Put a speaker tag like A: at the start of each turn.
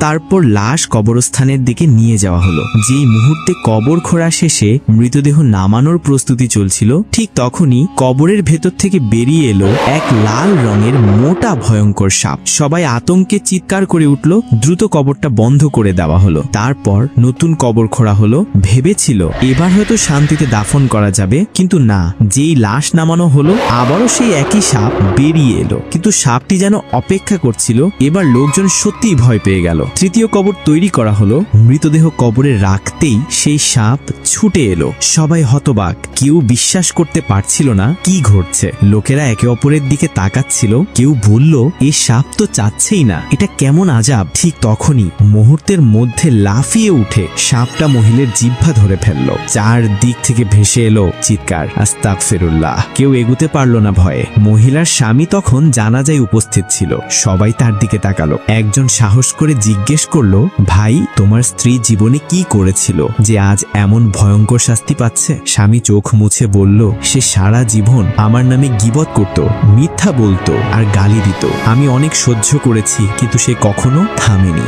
A: তারপর লাশ কবরস্থানের দিকে নিয়ে যাওয়া হলো। যেই মুহূর্তে কবর খোঁড়া শেষে মৃতদেহ নামানোর প্রস্তুতি চলছিল, ঠিক তখনই কবরের ভেতর থেকে বেরিয়ে এলো এক লাল রঙের মোটা ভয়ঙ্কর সাপ। সবাই আতঙ্কে চিৎকার করে উঠল, দ্রুত কবরটা বন্ধ করে দেওয়া হলো। তারপর নতুন কবর খোঁড়া হলো, ভেবেছিল এবার হয়তো শান্তিতে দাফন করা যাবে, কিন্তু না, যেই লাশ নামানো হলো, আবারও সেই একই সাপ বেরিয়ে এলো। কিন্তু সাপটি যেন অপেক্ষা করছিল, এবার লোকজন সত্যিই ভয় পেয়ে গেল। তৃতীয় কবর তৈরি করা হলো। মৃতদেহ কবরে রাখতেই সেই সাপ ছুটে এলো। সবাই হতবাক। কেউ বিশ্বাস করতে পারছিল না কি ঘটছে। লোকেরা একে অপরের দিকে তাকাচ্ছিল। কেউ বলল এই সাপ তো চাচ্ছেই না। এটা কেমন আজাব? ঠিক তখনই মুহূর্তের মধ্যে লাফিয়ে উঠে সাপটা মহিলের জিহ্বা ধরে ফেলল। চার দিক থেকে ভেসে এলো চিৎকার। আস্তাক ফেরুল্লাহ কেউ এগুতে পারল না ভয়ে। মহিলার স্বামী তখন জানাজায় উপস্থিত ছিল। সবাই তার দিকে তাকালো। একজন সাহস করে জিজ্ঞেস করল, ভাই, তোমার স্ত্রী জীবনে কি করেছিল যে আজ এমন ভয়ঙ্কর শাস্তি পাচ্ছে? স্বামী চোখ মুছে বলল, সে সারা জীবন আমার নামে গিবত করত, মিথ্যা বলতো আর গালি দিত। আমি অনেক সহ্য করেছি, কিন্তু সে কখনো থামেনি।